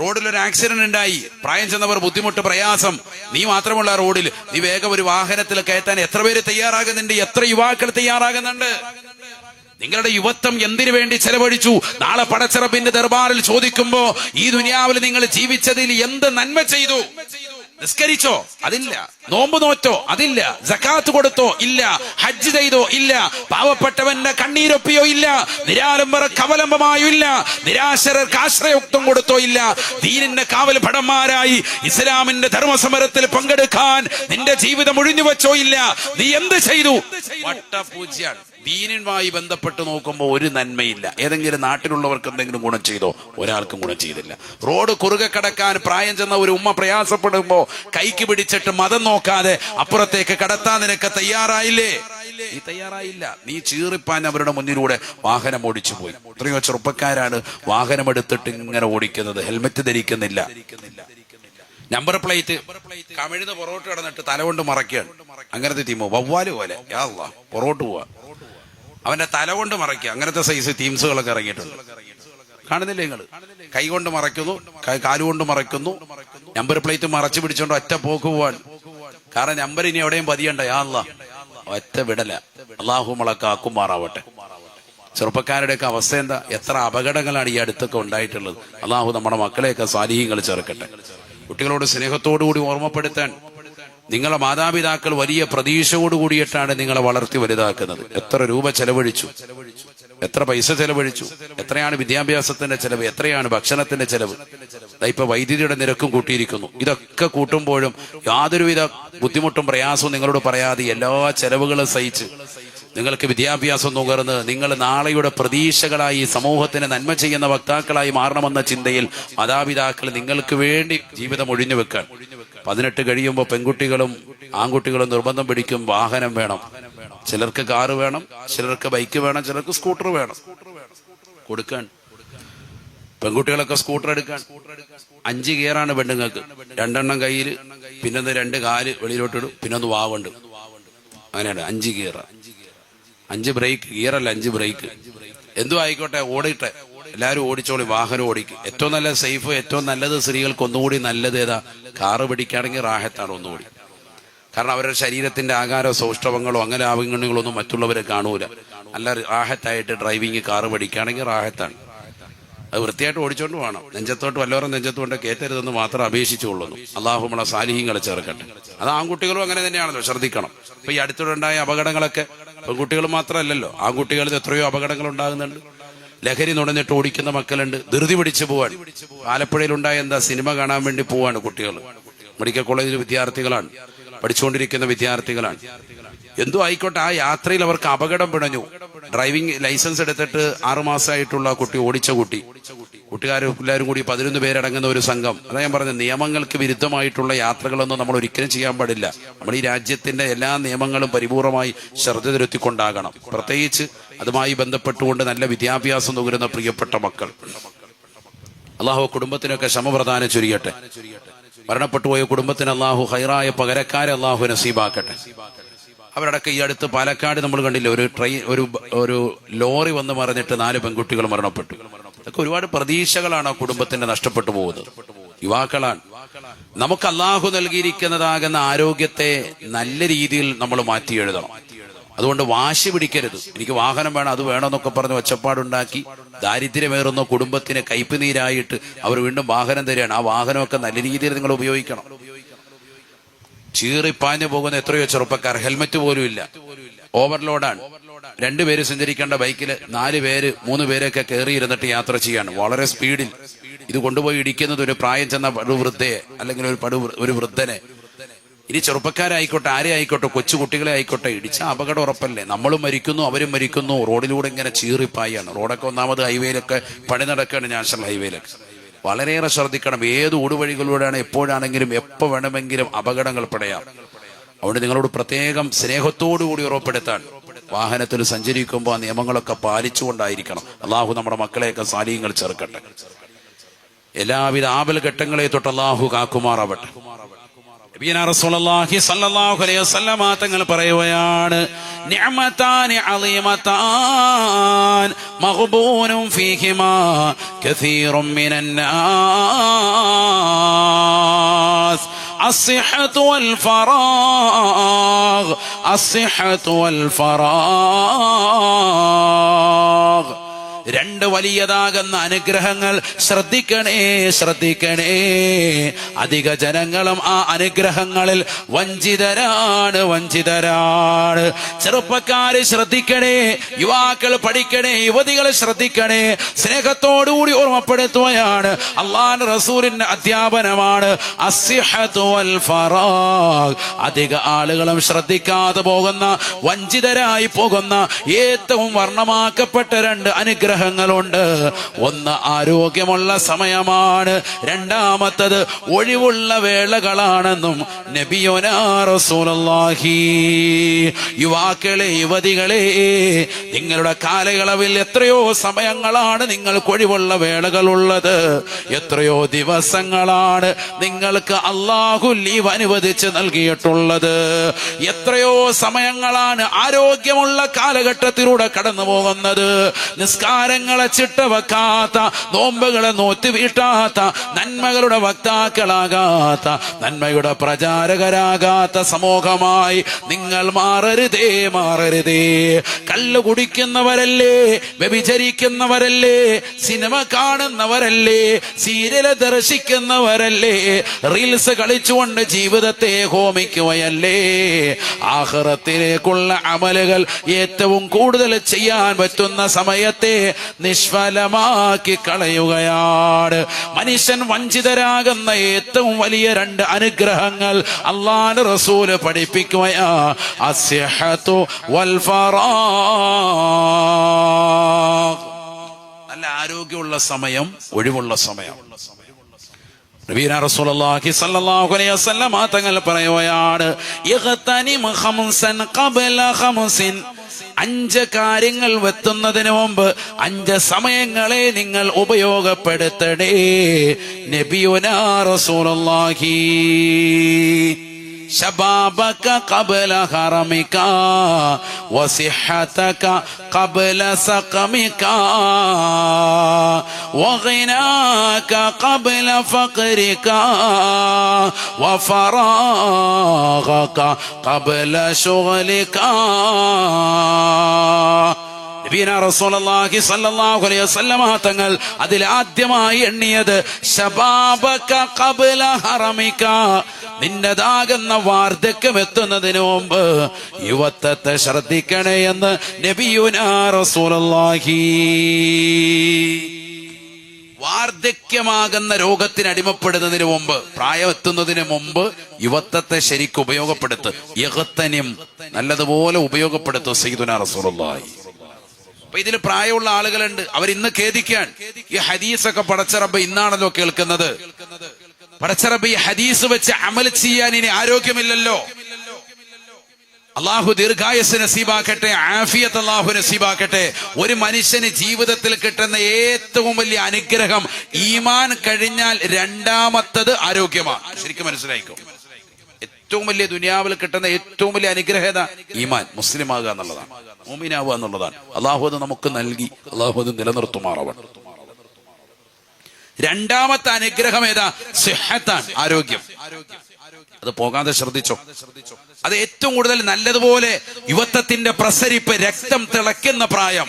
റോഡിൽ ഒരു ആക്സിഡന്റ് ഉണ്ടായി. പ്രായം ചെന്നവർ ബുദ്ധിമുട്ട് പ്രയാസം. നീ മാത്രമുള്ള റോഡിൽ. നീ വേഗം ഒരു വാഹനത്തിൽ കയറ്റാൻ എത്ര പേര് തയ്യാറാകുന്നുണ്ട്? എത്ര യുവാക്കൾ തയ്യാറാകുന്നുണ്ട്? നിങ്ങളുടെ യുവത്വം എന്തിനു വേണ്ടി ചെലവഴിച്ചു? നാളെ പടച്ചിറപ്പിന്റെ ദർബാറിൽ ചോദിക്കുമ്പോ ഈ ദുനിയാവിൽ നിങ്ങൾ ജീവിച്ചതിൽ എന്ത് നന്മ ചെയ്തു? നിസ്കരിച്ചോ? അതില്ല. നോമ്പ് നോറ്റോ? അതില്ല. ജക്കാത്ത് കൊടുത്തോ? ഇല്ല. ഹജ്ജ് ചെയ്തോ? ഇല്ല. പാവപ്പെട്ടവന്റെ കണ്ണീരൊപ്പിയോ? ഇല്ല. നിരാലംബര കവലംബമായോ? ഇല്ല. നിരാശരർക്ക് കൊടുത്തോ? ഇല്ല. ദീനിന്റെ കാവൽ ഭടന്മാരായി ഇസ്ലാമിന്റെ ധർമ്മസമരത്തിൽ പങ്കെടുക്കാൻ നിന്റെ ജീവിതം ഒഴിഞ്ഞു വെച്ചോ ഇല്ല. നീ എന്ത് ചെയ്തു? വട്ടപൂജ്യാണ്. ദീനുമായി ബന്ധപ്പെട്ട് നോക്കുമ്പോൾ ഒരു നന്മയില്ല. ഏതെങ്കിലും നാട്ടിലുള്ളവർക്ക് എന്തെങ്കിലും ഗുണം ചെയ്തോ ഒരാൾക്കും ഗുണം ചെയ്തില്ല. റോഡ് കുറുകെ കടക്കാൻ പ്രായം ചെന്ന ഒരു ഉമ്മ പ്രയാസപ്പെടുമ്പോൾ കൈക്ക് പിടിച്ചിട്ട് മതം നോക്കാതെ അപ്പുറത്തേക്ക് കടത്താൻ നിനക്ക് തയ്യാറായില്ലേ? നീ തയ്യാറായില്ല. നീ ചീറിപ്പാൻ അവരുടെ മുന്നിലൂടെ വാഹനം ഓടിച്ചു പോയി എത്രയോ ചെറുപ്പക്കാരാണ് വാഹനം എടുത്തിട്ട് ഇങ്ങനെ ഓടിക്കുന്നത്. ഹെൽമെറ്റ് ധരിക്കുന്നില്ല. Number plate. കമിഴ്ന്ന് പൊറോട്ട് കിടന്നിട്ട് തല കൊണ്ട് മറക്കുകയാണ് അങ്ങനത്തെ ടീമോ? വവ്വാൽ പോലെ. പൊറോട്ട് പോവാ. അവന്റെ തല കൊണ്ട് മറയ്ക്കുക. അങ്ങനത്തെ സൈസ് തീംസുകളൊക്കെ ഇറങ്ങിയിട്ടുണ്ട്. കാണുന്നില്ലേ നിങ്ങൾ? കൈ കൊണ്ട് മറയ്ക്കുന്നു കാലുകൊണ്ട് മറയ്ക്കുന്നു നമ്പർ പ്ലേറ്റ് മറച്ചു പിടിച്ചോണ്ട് ഒറ്റ പോക്ക് പോവാൻ കാരണം നമ്പർ ഇനി എവിടെയും പതിയണ്ട യാ ഒറ്റ വിടല. അള്ളാഹു കാക്കുമാറാവട്ടെ ചെറുപ്പക്കാരുടെയൊക്കെ അവസ്ഥ എന്താ? എത്ര അപകടങ്ങളാണ് ഈ അടുത്തൊക്കെ ഉണ്ടായിട്ടുള്ളത്. അള്ളാഹു നമ്മുടെ മക്കളെയൊക്കെ സ്വാധീനങ്ങൾ ചേർക്കട്ടെ കുട്ടികളോട് സ്നേഹത്തോടു കൂടി ഓർമ്മപ്പെടുത്താൻ നിങ്ങളെ മാതാപിതാക്കൾ വലിയ പ്രതീക്ഷയോട് കൂടിയിട്ടാണ് നിങ്ങളെ വളർത്തി വലുതാക്കുന്നത്. എത്ര രൂപ ചെലവഴിച്ചു? എത്ര പൈസ ചെലവഴിച്ചു? എത്രയാണ് വിദ്യാഭ്യാസത്തിന്റെ ചെലവ്? എത്രയാണ് ഭക്ഷണത്തിന്റെ ചെലവ്? ഇപ്പൊ വൈദ്യുതിയുടെ നിരക്കും കൂട്ടിയിരിക്കുന്നു. ഇതൊക്കെ കൂട്ടുമ്പോഴും യാതൊരുവിധ ബുദ്ധിമുട്ടും പ്രയാസവും നിങ്ങളോട് പറയാതെ എല്ലാ ചെലവുകളും സഹിച്ച് നിങ്ങൾക്ക് വിദ്യാഭ്യാസം നുകർന്ന് നിങ്ങൾ നാളെയുടെ പ്രതീക്ഷകളായി സമൂഹത്തിന് നന്മ ചെയ്യുന്ന വക്താക്കളായി മാറണമെന്ന ചിന്തയിൽ മാതാപിതാക്കൾ നിങ്ങൾക്ക് വേണ്ടി ജീവിതം ഒഴിഞ്ഞു വെക്കാൻ. പതിനെട്ട് കഴിയുമ്പോൾ പെൺകുട്ടികളും ആൺകുട്ടികളും നിർബന്ധം പിടിക്കും വാഹനം വേണം. ചിലർക്ക് കാറ് വേണം ചിലർക്ക് ബൈക്ക് വേണം ചിലർക്ക് സ്കൂട്ടർ വേണം. കൊടുക്കാൻ. പെൺകുട്ടികളൊക്കെ സ്കൂട്ടർ എടുക്കാൻ. അഞ്ച് ഗിയറാണ് പെണ്ണുങ്ങൾക്ക്. രണ്ടെണ്ണം കയ്യിൽ പിന്നെ രണ്ട് കാൽ വെളിയിലോട്ടിടും പിന്നൊന്ന് വാവുണ്ട്. അങ്ങനെയാണ് അഞ്ച് ഗിയർ അഞ്ച് ബ്രേക്ക് ഗിയറല്ല അഞ്ച് ബ്രേക്ക് എന്തോ ആയിക്കോട്ടെ ഓടിട്ടെ എല്ലാവരും ഓടിച്ചോളി വാഹനം ഓടിക്കും. ഏറ്റവും നല്ല സേഫ് ഏറ്റവും നല്ലത് സ്ത്രീകൾക്ക് ഒന്നുകൂടി നല്ലത് ഏതാ? കാറ് പിടിക്കുകയാണെങ്കിൽ റാഹത്താണ് ഒന്നുകൂടി. കാരണം അവരുടെ ശരീരത്തിന്റെ ആകാര സൗഷ്ഠവങ്ങളോ അങ്ങനെ ആവങ്ങണികളോ ഒന്നും മറ്റുള്ളവരെ കാണൂല. നല്ല റാഹത്തായിട്ട് ഡ്രൈവിംഗ് കാറ് പഠിക്കുകയാണെങ്കിൽ റാഹത്താണ്. അത് വൃത്തിയായിട്ട് ഓടിച്ചോണ്ട് വേണം നെഞ്ചത്തോട്ട് വല്ലവരും നെഞ്ചത്തോട്ട് കയറ്റരുതെന്ന് മാത്രം അപേക്ഷിച്ചുകൊള്ളുന്നു. അള്ളാഹു നമ്മളെ സാലിഹ്യങ്ങളെ ചേർക്കട്ടെ. അത് ആൺകുട്ടികളും അങ്ങനെ തന്നെയാണല്ലോ ശ്രദ്ധിക്കണം. ഇപ്പൊ ഈ അടുത്തുണ്ടായ അപകടങ്ങളൊക്കെ പെൺകുട്ടികൾ മാത്രമല്ലല്ലോ. ആൺകുട്ടികളിൽ എത്രയോ അപകടങ്ങൾ ഉണ്ടാകുന്നുണ്ട്. ലഹരി നുണഞ്ഞിട്ട് ഓടിക്കുന്ന മക്കളുണ്ട്. ധൃതി പിടിച്ചു പോവാൻ. ആലപ്പുഴയിൽ ഉണ്ടായ എന്താ സിനിമ കാണാൻ വേണ്ടി പോവാണ് കുട്ടികൾ. മെഡിക്കൽ കോളേജിൽ വിദ്യാർത്ഥികളാണ്. പഠിച്ചുകൊണ്ടിരിക്കുന്ന വിദ്യാർത്ഥികളാണ്. എന്തോ ആയിക്കോട്ടെ ആ യാത്രയിൽ അവർക്ക് അപകടം പിണഞ്ഞു. ഡ്രൈവിംഗ് ലൈസൻസ് എടുത്തിട്ട് ആറുമാസമായിട്ടുള്ള കുട്ടി ഓടിച്ച കുട്ടി. കൂട്ടുകാരും എല്ലാവരും കൂടി പതിനൊന്ന് പേരടങ്ങുന്ന ഒരു സംഘം. അതാ ഞാൻ പറഞ്ഞ നിയമങ്ങൾക്ക് വിരുദ്ധമായിട്ടുള്ള യാത്രകളൊന്നും നമ്മൾ ഒരിക്കലും ചെയ്യാൻ പാടില്ല. നമ്മൾ ഈ രാജ്യത്തിന്റെ എല്ലാ നിയമങ്ങളും പരിപൂർണമായി ശ്രദ്ധ തിരുത്തിക്കൊണ്ടാകണം. പ്രത്യേകിച്ച് അതുമായി ബന്ധപ്പെട്ടുകൊണ്ട് നല്ല വിദ്യാഭ്യാസം നുകരുന്ന പ്രിയപ്പെട്ട മക്കൾ. അള്ളാഹു കുടുംബത്തിനൊക്കെ ശമപ്രധാനം ചുരിയട്ടെ. മരണപ്പെട്ടു പോയ കുടുംബത്തിന് അള്ളാഹു ഹൈറായ പകരക്കാരെ അള്ളാഹു നസീബാക്കട്ടെ. അവരടക്കം ഈ അടുത്ത് പാലക്കാട് നമ്മൾ കണ്ടില്ല ഒരു ട്രെയിൻ ഒരു ഒരു ലോറി വന്ന് മറിഞ്ഞിട്ട് നാല് പെൺകുട്ടികൾ മരണപ്പെട്ടു. ഇതൊക്കെ ഒരുപാട് പ്രതീക്ഷകളാണ് ആ കുടുംബത്തിന്റെ നഷ്ടപ്പെട്ടു പോകുന്നത്. യുവാക്കളാണ്. നമുക്ക് അള്ളാഹു നൽകിയിരിക്കുന്നതാകുന്ന ആരോഗ്യത്തെ നല്ല രീതിയിൽ നമ്മൾ മാറ്റി എഴുതണം. അതുകൊണ്ട് വാശി പിടിക്കരുത്. എനിക്ക് വാഹനം വേണം അത് വേണമെന്നൊക്കെ പറഞ്ഞ് ഒച്ചപ്പാടുണ്ടാക്കി ദാരിദ്ര്യമേറുന്ന കുടുംബത്തിന് കയ്പുനീരായിട്ട് അവർ വീണ്ടും വാഹനം തരികയാണ്. ആ വാഹനമൊക്കെ നല്ല രീതിയിൽ നിങ്ങൾ ഉപയോഗിക്കണം. ചീറിപ്പാഞ്ഞു പോകുന്ന എത്രയോ ചെറുപ്പക്കാർ ഹെൽമറ്റ് പോലും ഇല്ല ഓവർലോഡാണ്. രണ്ടുപേര് സഞ്ചരിക്കേണ്ട ബൈക്കിൽ നാല് പേര് മൂന്ന് പേരൊക്കെ കയറി ഇരുന്നിട്ട് യാത്ര ചെയ്യാണ്. വളരെ സ്പീഡിൽ ഇത് കൊണ്ടുപോയി ഇടിക്കുന്നത് ഒരു പ്രായം ചെന്ന പടുവൃദ്ധയെ അല്ലെങ്കിൽ ഒരു പടു ഒരു വൃദ്ധനെ. ഇനി ചെറുപ്പക്കാരായിക്കോട്ടെ ആരെ ആയിക്കോട്ടെ കൊച്ചുകുട്ടികളെ ആയിക്കോട്ടെ ഇടിച്ച അപകടം ഉറപ്പല്ലേ? നമ്മളും മരിക്കുന്നു അവരും മരിക്കുന്നു റോഡിലൂടെ ഇങ്ങനെ ചീറിപ്പായാണ്. റോഡൊക്കെ ഒന്നാമത് ഹൈവേയിലൊക്കെ പണി നടക്കുകയാണ് നാഷണൽ ഹൈവേയിലൊക്കെ. വളരെയേറെ ശ്രദ്ധിക്കണം ഏത് ഊടുവഴികളിലൂടെയാണ് എപ്പോഴാണെങ്കിലും എപ്പോ വേണമെങ്കിലും അപകടങ്ങൾ പെടയാം. അതുകൊണ്ട് നിങ്ങളോട് പ്രത്യേകം സ്നേഹത്തോടു കൂടി ഉറപ്പെടുത്താൻ വാഹനത്തിൽ സഞ്ചരിക്കുമ്പോൾ ആ നിയമങ്ങളൊക്കെ പാലിച്ചുകൊണ്ടായിരിക്കണം. അള്ളാഹു നമ്മുടെ മക്കളെയൊക്കെ സാലിയങ്ങൾ ചേർക്കട്ടെ എല്ലാവിധ ആപൽ ഘട്ടങ്ങളെ തൊട്ട് അള്ളാഹു കാക്കുമാറാവട്ടെ. തങ്ങൾ പറയുകയാണ് ഫീഹിമാ الصحة والفراغ الصحة والفراغ. രണ്ട് വലിയതാകുന്ന അനുഗ്രഹങ്ങൾ ശ്രദ്ധിക്കണേ ശ്രദ്ധിക്കണേ. അധിക ജനങ്ങളും ആ അനുഗ്രഹങ്ങളിൽ വഞ്ചിതരാണ് വഞ്ചിതരാണ്. ചെറുപ്പക്കാര് ശ്രദ്ധിക്കണേ യുവാക്കൾ പഠിക്കണേ യുവതികൾ ശ്രദ്ധിക്കണേ. സ്നേഹത്തോടുകൂടി ഓർമ്മപ്പെടുത്തുകയാണ്. അള്ളാൻ റസൂലിന്റെ അധ്യാപനമാണ് അധിക ആളുകളും ശ്രദ്ധിക്കാതെ പോകുന്ന വഞ്ചിതരായി പോകുന്ന ഏറ്റവും വർണമാക്കപ്പെട്ട രണ്ട് അനുഗ്രഹങ്ങളുണ്ട് ഒന്ന് ആരോഗ്യമുള്ള സമയമാണ്. രണ്ടാമത്തത് ഒഴിവുള്ള വേളകളാണെന്നും നബിയോനാഹി യുവാക്കളെ യുവതികളെ നിങ്ങളുടെ കാലയളവിൽ എത്രയോ സമയങ്ങളാണ് നിങ്ങൾക്ക് ഒഴിവുള്ള വേളകളുള്ളത്. എത്രയോ ദിവസങ്ങളാണ് നിങ്ങൾക്ക് അള്ളാഹു ലീവ് അനുവദിച്ച് നൽകിയിട്ടുള്ളത്. എത്രയോ സമയങ്ങളാണ് ആരോഗ്യമുള്ള കാലഘട്ടത്തിലൂടെ കടന്നു പോകുന്നത് നിസ്കാരങ്ങളെ ചിട്ട വെക്കാത്ത നോമ്പുകളെ നോറ്റ് വീട്ടാത്ത നന്മകളുടെ വക്താക്കളാകാത്ത നന്മയുടെ പ്രചാരകരാകാത്ത സമൂഹമായി നിങ്ങൾ മാറരുതേ മാറരുതേ. കല്ല് കുടിക്കുന്നവരല്ലേ വ്യഭിചരിക്കുന്നവരല്ലേ സിനിമ കാണുന്നവരല്ലേ സീരിയൽ ദർശിക്കുന്നവരല്ലേ റീൽസ് കളിച്ചുകൊണ്ട് ജീവിതത്തെ ഹോമിക്കുകയല്ലേ. ആഹ്റത്തിലേക്കുള്ള അമലുകൾ ഏറ്റവും കൂടുതൽ ചെയ്യാൻ പറ്റുന്ന സമയത്തെ നിഷ്ഫലമാക്കി കളയുകയാണ്. മനുഷ്യൻ വഞ്ചിതരാകുന്ന ഏറ്റവും വലിയ രണ്ട് അനുഗ്രഹങ്ങൾ അള്ളാഹ് റസൂൽ പഠിപ്പിക്കുകയാ. നല്ല ആരോഗ്യമുള്ള സമയം ഒഴിവുള്ള സമയം. നബീന അലൈഹി തങ്ങൾ പറയുകയാണ് ഖംസൻ ഖംസിൻ അഞ്ച് കാര്യങ്ങൾ വെത്തുന്നതിന് മുമ്പ് അഞ്ച് സമയങ്ങളെ നിങ്ങൾ ഉപയോഗപ്പെടുത്തണേ. നബിയുനാ റസൂലുള്ളാഹി. شبابك قبل هرمك وصحتك قبل سقمك وغناك قبل فقرك وفراغك قبل شغلك തങ്ങൾ അതിൽ ആദ്യമായി എണ്ണിയത് നിന്റേതാകുന്ന വാർദ്ധക്യം എത്തുന്നതിന് മുമ്പ് യുവത്വത്തെ ശ്രദ്ധിക്കണേ എന്ന് നബിയുന റസൂലുള്ളാഹി. വാർദ്ധക്യമാകുന്ന രോഗത്തിന് അടിമപ്പെടുന്നതിന് മുമ്പ് പ്രായം എത്തുന്നതിന് മുമ്പ് യുവത്വത്തെ ശരിക്കും ഉപയോഗപ്പെടുത്ത് യഹത്തനും നല്ലതുപോലെ ഉപയോഗപ്പെടുത്തു സയ്യിദുന റസൂലുള്ളാഹി. അപ്പൊ ഇതിൽ പ്രായമുള്ള ആളുകളുണ്ട്. അവർ ഇന്ന് ഖേദിക്കാൻ. ഈ ഹദീസൊക്കെ പടച്ചറബ് ഇന്നാണല്ലോ കേൾക്കുന്നത്. പടച്ചറബ് ഈ ഹദീസ് വെച്ച് അമൽ ചെയ്യാൻ ഇനി ആരോഗ്യമില്ലല്ലോ. അള്ളാഹു ദീർഘായസ് നസീബാക്കട്ടെ ആഫിയത്ത് അള്ളാഹു നസീബാക്കട്ടെ. ഒരു മനുഷ്യന് ജീവിതത്തിൽ കിട്ടുന്ന ഏറ്റവും വലിയ അനുഗ്രഹം ഈമാൻ കഴിഞ്ഞാൽ രണ്ടാമത്തത് ആരോഗ്യമാണ്. ശരിക്കും മനസ്സിലായിക്കോ? ഏറ്റവും വലിയ ദുനിയാവിൽ കിട്ടുന്ന ഏറ്റവും വലിയ അനുഗ്രഹത ഈമാൻ. മുസ്ലിം ആകുക എന്നുള്ളതാണ്. മോമിനാവുക എന്നുള്ളതാണ്. അള്ളാഹു അത് നമുക്ക് നൽകി. അള്ളാഹു അത് നിലനിർത്തുമാറാവണം രണ്ടാമത്തെ അനുഗ്രഹം ഏതാ? സിഹത്താണ്. ആരോഗ്യം. അത് പോകാതെ ശ്രദ്ധിച്ചോ? അത് ഏറ്റവും കൂടുതൽ നല്ലതുപോലെ യുവത്വത്തിന്റെ പ്രസരിപ്പ് രക്തം തിളയ്ക്കുന്ന പ്രായം.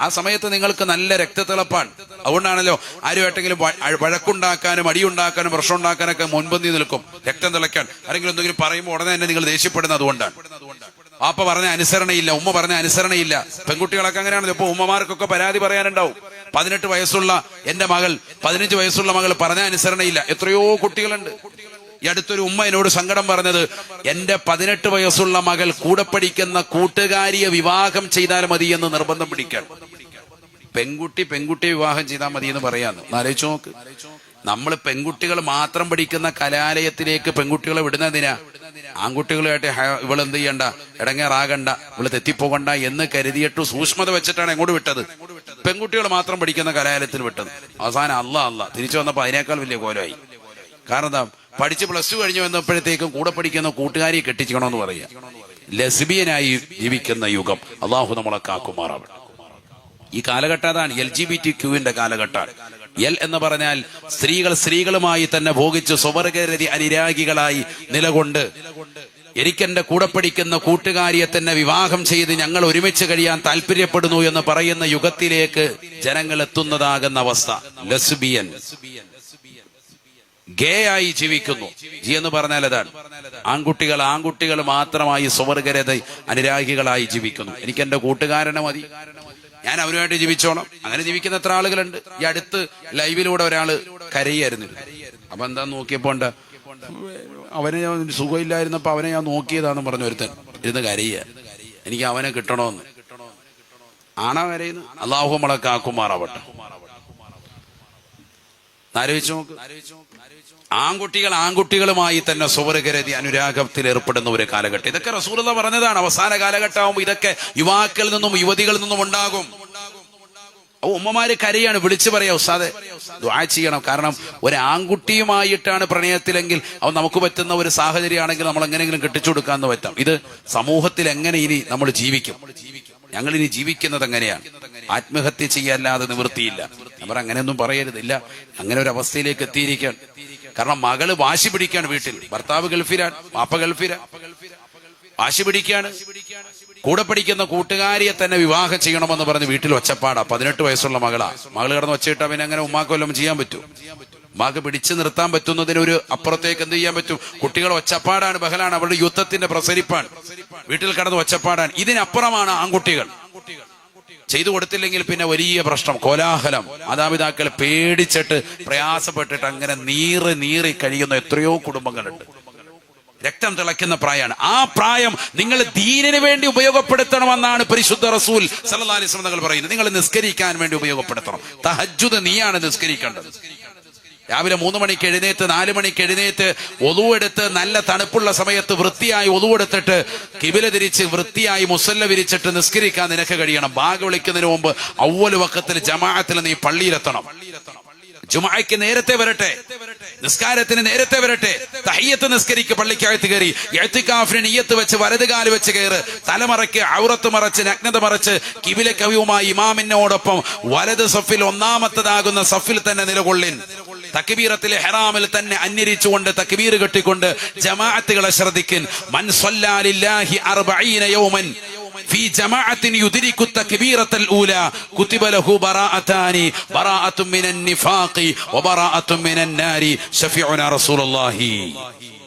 ആ സമയത്ത് നിങ്ങൾക്ക് നല്ല രക്തത്തിളപ്പാണ്. അതുകൊണ്ടാണല്ലോ ആരുമായിട്ടെങ്കിലും വഴക്കുണ്ടാക്കാനും അടിയുണ്ടാക്കാനും പ്രശ്നം ഉണ്ടാക്കാനൊക്കെ മുൻപന്തി നിൽക്കും. രക്തം തിളയ്ക്കാൻ. ആരെങ്കിലും എന്തെങ്കിലും പറയുമ്പോൾ ഉടനെ തന്നെ നിങ്ങൾ ദേഷ്യപ്പെടുന്നത് അതുകൊണ്ടാണ്. പാപ്പ പറഞ്ഞ അനുസരണയില്ല ഉമ്മ പറഞ്ഞ അനുസരണയില്ല. പെൺകുട്ടികളൊക്കെ അങ്ങനെയാണല്ലോ. ഇപ്പൊ ഉമ്മമാർക്കൊക്കെ പരാതി പറയാനുണ്ടാവും. പതിനെട്ട് വയസ്സുള്ള എന്റെ മകൾ പതിനഞ്ച് വയസ്സുള്ള മകൾ പറഞ്ഞ അനുസരണയില്ല. എത്രയോ കുട്ടികളുണ്ട്. ഈ അടുത്തൊരു ഉമ്മ എന്നോട് സങ്കടം പറഞ്ഞത് എന്റെ പതിനെട്ട് വയസ്സുള്ള മകൾ കൂടെ പഠിക്കുന്ന കൂട്ടുകാരിയെ വിവാഹം ചെയ്താൽ മതി എന്ന് നിർബന്ധം പിടിക്കാൻ. പെൺകുട്ടി പെൺകുട്ടിയെ വിവാഹം ചെയ്താൽ മതി എന്ന് പറയാന്ന്. ആലോചിച്ചു നോക്ക്. നമ്മൾ പെൺകുട്ടികൾ മാത്രം പഠിക്കുന്ന കലാലയത്തിലേക്ക് പെൺകുട്ടികളെ വിടുന്നതിനാ ആൺകുട്ടികളുമായിട്ട് ഇവൾ എന്ത് ചെയ്യണ്ട? ഇടങ്ങേറാകണ്ട. ഇവൾ തെറ്റിപ്പോകണ്ട എന്ന് കരുതിയിട്ട് സൂക്ഷ്മത വെച്ചിട്ടാണ് എങ്ങോട്ട് വിട്ടത്? പെൺകുട്ടികൾ മാത്രം പഠിക്കുന്ന കലാലയത്തിൽ വിട്ടത്. അവസാനം അല്ല അല്ല തിരിച്ചു വന്നപ്പോ അതിനേക്കാൾ വലിയ കോലമായി കാരണം എന്താ? പഠിച്ച് പ്ലസ് ടു കഴിഞ്ഞു വന്നപ്പോഴത്തേക്കും കൂടെ പഠിക്കുന്ന കൂട്ടുകാരിയെ കെട്ടിച്ചണമെന്ന് പറയാ ലസ്ബിയനായി ജീവിക്കുന്ന യുഗം. അള്ളാഹു നമ്മളെ കാക്കുമാറാവട്ടെ. ഈ കാലഘട്ടം അതാണ്. എൽ ജി ബി ടി ക്യൂവിന്റെ കാലഘട്ടമാണ്. എൽ എന്ന് പറഞ്ഞാൽ സ്ത്രീകൾ സ്ത്രീകളുമായി തന്നെ ഭോഗിച്ച് സ്വവർഗരതി അനുരാഗികളായി നിലകൊണ്ട് എനിക്കെന്റെ കൂടെ പഠിക്കുന്ന കൂട്ടുകാരിയെ തന്നെ വിവാഹം ചെയ്ത് ഞങ്ങൾ ഒരുമിച്ച് കഴിയാൻ താല്പര്യപ്പെടുന്നു എന്ന് പറയുന്ന യുഗത്തിലേക്ക് ജനങ്ങൾ എത്തുന്നതാകുന്ന അവസ്ഥ. ലസ്ബിയൻ. ഗേ ആയി ജീവിക്കുന്നു. ജി എന്ന് പറഞ്ഞാൽ അതാണ്. ആൺകുട്ടികൾ ആൺകുട്ടികൾ മാത്രമായി സ്വവർഗരത അനുരാഗികളായി ജീവിക്കുന്നു. എനിക്ക് എന്റെ കൂട്ടുകാരനെ മതി. ഞാൻ അവരുമായിട്ട് ജീവിച്ചോണം. അങ്ങനെ ജീവിക്കുന്ന എത്ര ആളുകളുണ്ട്? ഈ അടുത്ത് ലൈവിലൂടെ ഒരാൾ കരയായിരുന്നു. അപ്പൊ എന്താ നോക്കിയപ്പോ അവനെ ഞാൻ സുഖമില്ലായിരുന്നപ്പോ അവനെ ഞാൻ നോക്കിയതാന്ന് പറഞ്ഞു ഒരുത്തൻ. ഇരുന്ന് കരയ എനിക്ക് അവനെ കിട്ടണമെന്ന് ആണോ കരയുന്നു അള്ളാഹു നമ്മളെ കാക്കുമാറാവട്ടെ. ആലോചിച്ച് നോക്ക്. ആൺകുട്ടികൾ ആൺകുട്ടികളുമായി തന്നെ സുവർഗരതി അനുരാഗത്തിൽ ഏർപ്പെടുന്ന ഒരു കാലഘട്ടം. ഇതൊക്കെ റസൂലത പറഞ്ഞതാണ്. അവസാന കാലഘട്ടമാകുമ്പോൾ ഇതൊക്കെ യുവാക്കളിൽ നിന്നും യുവതികളിൽ നിന്നും ഉണ്ടാകും. ഉമ്മമാര് കരയാണ്. വിളിച്ചു പറയാ ഉസ്താദെ ചെയ്യണം. കാരണം ഒരു ആൺകുട്ടിയുമായിട്ടാണ് പ്രണയത്തിലെങ്കിൽ അവ നമുക്ക് പറ്റുന്ന ഒരു സാഹചര്യമാണെങ്കിൽ നമ്മൾ എങ്ങനെയെങ്കിലും കെട്ടിച്ചു കൊടുക്കാന്ന് പറ്റാം. ഇത് സമൂഹത്തിൽ എങ്ങനെ ഇനി നമ്മൾ ജീവിക്കും? ഞങ്ങൾ ഇനി ജീവിക്കുന്നത് എങ്ങനെയാണ് ആത്മഹത്യ ചെയ്യാല്ലാതെ നിവൃത്തിയില്ല. അവർ അങ്ങനെയൊന്നും പറയരുത് ഇല്ല അങ്ങനെ ഒരു അവസ്ഥയിലേക്ക് എത്തിയിരിക്കുകയാണ്. കാരണം മകൾ വാശി പിടിക്കാണ് വീട്ടിൽ. ഭർത്താവ് ഗൾഫിലാണ് വാപ്പ ഗൾഫിലാണ്. വാശി പിടിക്കാണ് കൂടെ പഠിക്കുന്ന കൂട്ടുകാരിയെ തന്നെ വിവാഹം ചെയ്യണമെന്ന് പറഞ്ഞ് വീട്ടിൽ ഒച്ചപ്പാടാ. പതിനെട്ട് വയസ്സുള്ള മകളാ. മകൾ കിടന്ന് ഒച്ചയിട്ടാ പിന്നെ അങ്ങനെ ഉമ്മാക്കൊല്ലം ചെയ്യാൻ പറ്റും ഉമ്മാക്ക് പിടിച്ചു നിർത്താൻ പറ്റുന്നതിന് ഒരു അപ്പുറത്തേക്ക് എന്ത് ചെയ്യാൻ പറ്റും? കുട്ടികൾ ഒച്ചപ്പാടാണ് ബഹലാണ് അവരുടെ യുദ്ധത്തിന്റെ പ്രസരിപ്പാണ്. വീട്ടിൽ കടന്ന് ഒച്ചപ്പാടാണ്. ഇതിനപ്പുറമാണ് ആൺകുട്ടികൾ. ചെയ്തു കൊടുത്തില്ലെങ്കിൽ പിന്നെ വലിയ പ്രശ്നം. കോലാഹലം. മാതാപിതാക്കൾ പേടിച്ചിട്ട് പ്രയാസപ്പെട്ടിട്ട് അങ്ങനെ നീറി നീറി കഴിയുന്ന എത്രയോ കുടുംബങ്ങളുണ്ട്. രക്തം തിളയ്ക്കുന്ന പ്രായമാണ്. ആ പ്രായം നിങ്ങൾ ദീനിന് വേണ്ടി ഉപയോഗപ്പെടുത്തണമെന്നാണ് പരിശുദ്ധ റസൂൽ വസല്ലം തങ്ങൾ പറയുന്നത്. നിങ്ങൾ നിസ്കരിക്കാൻ വേണ്ടി ഉപയോഗപ്പെടുത്തണം. തഹജുദ് നീയാണ് നിസ്കരിക്കേണ്ടത്. രാവിലെ മൂന്ന് മണിക്ക് എഴുന്നേറ്റ് നാല് മണിക്ക് എഴുന്നേറ്റ് ഒതുവെടുത്ത് നല്ല തണുപ്പുള്ള സമയത്ത് വൃത്തിയായി ഒതുവെടുത്തിട്ട് കിബില തിരിച്ച് വൃത്തിയായി മുസല്ല വിരിച്ചിട്ട് നിസ്കരിക്കാൻ നിനക്ക് കഴിയണം. ബാഗ് വിളിക്കുന്നതിന് മുമ്പ് ഔവൽ വക്കത്തിൽ ജമാഅത്തിൽ നീ പള്ളിയിലെത്തണം. ജുമായ്ക്ക് നേരത്തെ വരട്ടെ. നിസ്കാരത്തിന് നേരത്തെ വരട്ടെ. തഹയ്യത്ത് നിസ്കരിക്ക് പള്ളിക്കകത്ത് കയറി. എഴുത്തിക്കാഫിന് നീയത്ത് വെച്ച് വലതുകാൽ വെച്ച് കയറ്. തലമറയ്ക്ക് ഔറത്ത് മറച്ച് നഗ്നത മറച്ച് കിവിലെ കവിയുമായി ഇമാമിനോടൊപ്പം വലത് സഫിൽ ഒന്നാമത്തതാകുന്ന സഫിൽ തന്നെ നിലകൊള്ളിൻ. തക്ബീറത്തിലെ ഹെറാമിൽ തന്നെ അന്യരിച്ചുകൊണ്ട് തക്ബീർ കെട്ടിക്കൊണ്ട് ജമാഅത്തുകളെ ശ്രദ്ധിക്കിൻ മൻ സ്വല്ലാലില്ലാഹി അർബഈന യൗമൻ في جماعة يدرك التكبيرة الأولى كتب له براءتان براءة من النفاق وبراءة من النار شفيعنا رسول الله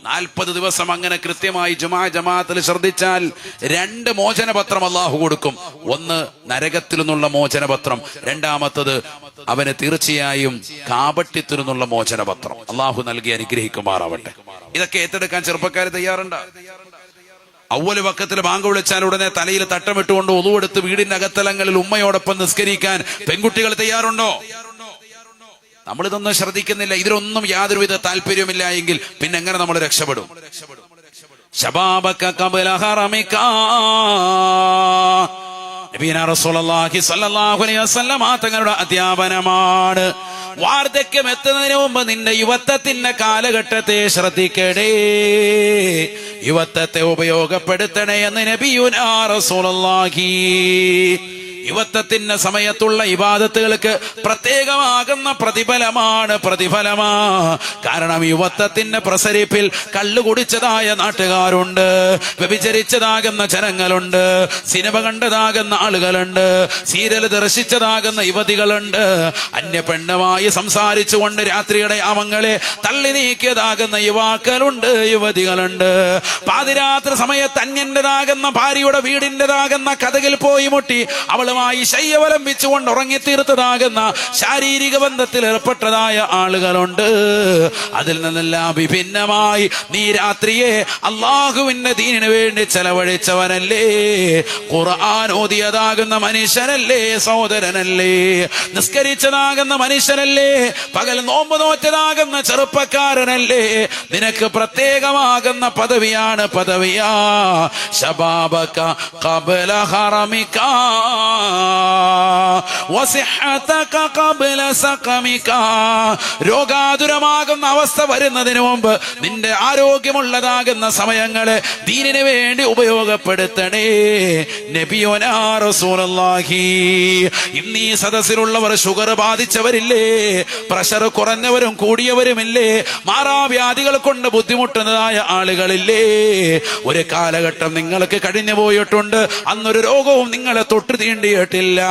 നാൽപ്പത് ദിവസം അങ്ങനെ കൃത്യമായി ജുമാ ജമാഅത്തിൽ ശ്രദ്ധിച്ചാൽ രണ്ട് മോചനപത്രം അള്ളാഹു കൊടുക്കും. ഒന്ന് നരകത്തിൽ നിന്നുള്ള മോചനപത്രം രണ്ടാമത്തത് അവന് തീർച്ചയായും കാപട്യത്തിൽ നിന്നുള്ള മോചനപത്രം. അള്ളാഹു നൽകി അനുഗ്രഹിക്കുമാറാവട്ടെ. ഇതൊക്കെ ഏറ്റെടുക്കാൻ ചെറുപ്പക്കാർ തയ്യാറുണ്ട്? ഔവൽ പക്കത്തിൽ ബാങ്ക് വിളിച്ചാൽ ഉടനെ തലയിൽ തട്ടമിട്ടുകൊണ്ട് ഒതുവെടുത്ത് വീടിന്റെ അകത്തലങ്ങളിൽ ഉമ്മയോടൊപ്പം നിസ്കരിക്കാൻ പെൺകുട്ടികൾ തയ്യാറുണ്ടോ? നമ്മളിതൊന്നും ശ്രദ്ധിക്കുന്നില്ല ഇതിലൊന്നും യാതൊരുവിധ താല്പര്യമില്ല എങ്കിൽ പിന്നെ എങ്ങനെ നമ്മൾ രക്ഷപ്പെടും? തങ്ങളുടെ അധ്യാപനമാണ്. വാർദ്ധക്യം എത്തുന്നതിന് മുമ്പ് നിന്റെ യുവത്വത്തിന്റെ കാലഘട്ടത്തെ ശ്രദ്ധിക്കടേ യുവത്വത്തെ ഉപയോഗപ്പെടുത്തണേ എന്ന് നബിയുനാ റസൂലുള്ളാഹി. യുവത്വത്തിന്റെ സമയത്തുള്ള ഇബാദത്തുകൾക്ക് പ്രത്യേകമാകുന്ന പ്രതിഫലമാണ് പ്രതിഫലമാ. കാരണം യുവത്വത്തിന്റെ പ്രസരിപ്പിൽ കള്ളു കുടിച്ചതായ നാട്ടുകാരുണ്ട് വ്യഭിചരിച്ചതാകുന്ന ജനങ്ങളുണ്ട് സിനിമ കണ്ടതാകുന്ന ആളുകളുണ്ട് സീരിയൽ ദർശിച്ചതാകുന്ന യുവതികളുണ്ട്. അന്യ പെണ്ണുമായി സംസാരിച്ചുകൊണ്ട് രാത്രിയുടെ യാമങ്ങളെ തള്ളി നീക്കിയതാകുന്ന യുവാക്കളുണ്ട് യുവതികളുണ്ട്. പാതിരാത്രി സമയത്ത് അന്യന്റെതാകുന്ന ഭാര്യയുടെ വീടിന്റെതാകുന്ന കഥകിൽ പോയി മുട്ടി അവളുമായി ശയ്യവലംബിച്ചുകൊണ്ട് ഉറങ്ങിത്തീർത്തതാകുന്ന ശാരീരിക ബന്ധത്തിൽ ഏർപ്പെട്ടതായ ആളുകളുണ്ട്. അതിൽ നിന്നെല്ലാം വിഭിന്നമായി നീ രാത്രിയെ അള്ളാഹുവിന്റെ ദീനിന് വേണ്ടി ചെലവഴിച്ചവനല്ലേ? ഖുർആൻ ഓതിയതാകുന്ന മനുഷ്യനല്ലേ സഹോദരനല്ലേ? നിസ്കരിച്ചതാകുന്ന മനുഷ്യനല്ലേ? പകൽ നോമ്പ് നോറ്റതാകുന്ന ചെറുപ്പക്കാരനല്ലേ? നിനക്ക് പ്രത്യേകമാകുന്ന പദവിയാണ് പദവിയാ. ശബാബക കബല ഹറമിക്കാ വസിഹതക ഖബ്ല സഖമിക. രോഗാതുരമാകുന്ന അവസ്ഥ വരുന്നതിന് മുമ്പ് നിന്റെ ആരോഗ്യമുള്ളതാകുന്ന സമയങ്ങളെ ദീനിന് വേണ്ടി ഉപയോഗപ്പെടുത്തണേ. നബിയോനാ റസൂലുള്ളാഹി. ഇന്ന് ഈ സദസ്സിലുള്ളവർ ഷുഗർ ബാധിച്ചവരില്ലേ? പ്രഷർ കുറഞ്ഞവരും കൂടിയവരുമില്ലേ? മാറാവ്യാധികൾ കൊണ്ട് ബുദ്ധിമുട്ടുന്നതായ ആളുകളില്ലേ? ഒരു കാലഘട്ടം നിങ്ങൾക്ക് കഴിഞ്ഞു പോയിട്ടുണ്ട്. അന്നൊരു രോഗവും നിങ്ങളെ തൊട്ട് തീണ്ടിയിട്ടില്ല